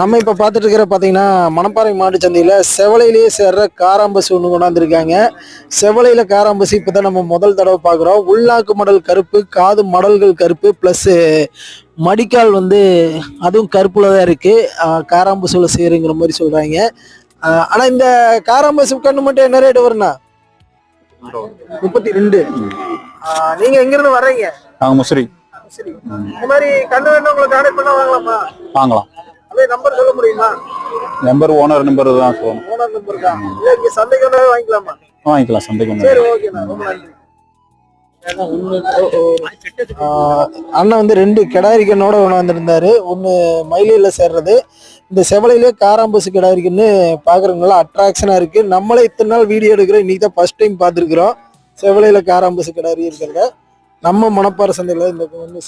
நம்ம இப்ப பார்த்துட்டு இருக்கிற பாத்தீங்கன்னா மணப்பாறை மாட்டு சந்தையில செவலையிலேயே சேர்ற காராம்பசு ஒண்ணு கொண்டாந்துருக்காங்க. செவலையில காராம்பசு இப்பதான் நம்ம முதல் தடவை பாக்குறோம் உள்நாக்கு மடல் கருப்பு காது மடல்கள் கருப்பு பிளஸ் மடிக்கால் வந்து அதுவும் கருப்புல தான் இருக்கு. காராம்பசுல சேருங்கிற மாதிரி சொல்றாங்க. ஆனா இந்த காராம்பசு கண்ணு மட்டும் என்ன ரேட் வரும்னா முப்பத்தி ரெண்டு. நீங்க எங்க இருந்து வர்றீங்க? நாங்கள் முசிறி சரி. இந்த மாதிரி கண்ணு வேணும் உங்களை கான்டாக்ட் பண்ண வாங்கலாமா? வாங்கலாம். அப்படியே நம்பர் சொல்ல முடியுமா? நம்பர் ஓனர் நம்பர் தான் சொல்லணும் ஓனர் நம்பர் தான். இல்ல இங்க சந்தைக்கு வந்தாவே வாங்கிக்கலாமா? வாங்கிக்கலாம் சந்தைக்கு வந்து சரி ஓகேண்ணா ரொம்ப நன்றி. அண்ணன் வந்து ரெண்டு கிடாரி கண்ணோட ஒன்று வந்திருந்தாரு. ஒன்று மயிலையில சேர்றது. இந்த செவலையிலே காராம்பஸ் கிடாரி கண்ணு பார்க்குறவங்களாம் அட்ராக்ஷனாக இருக்கு. நம்மளே இத்தனை நாள் வீடியோ எடுக்கிறோம். இன்னைக்கு தான் ஃபர்ஸ்ட் டைம் பார்த்துருக்குறோம். செவலையில காராம்பஸ் கிடாரி இருக்கிறத. நம்ம மணப்பாறை சந்தையில் இந்த ஒன்று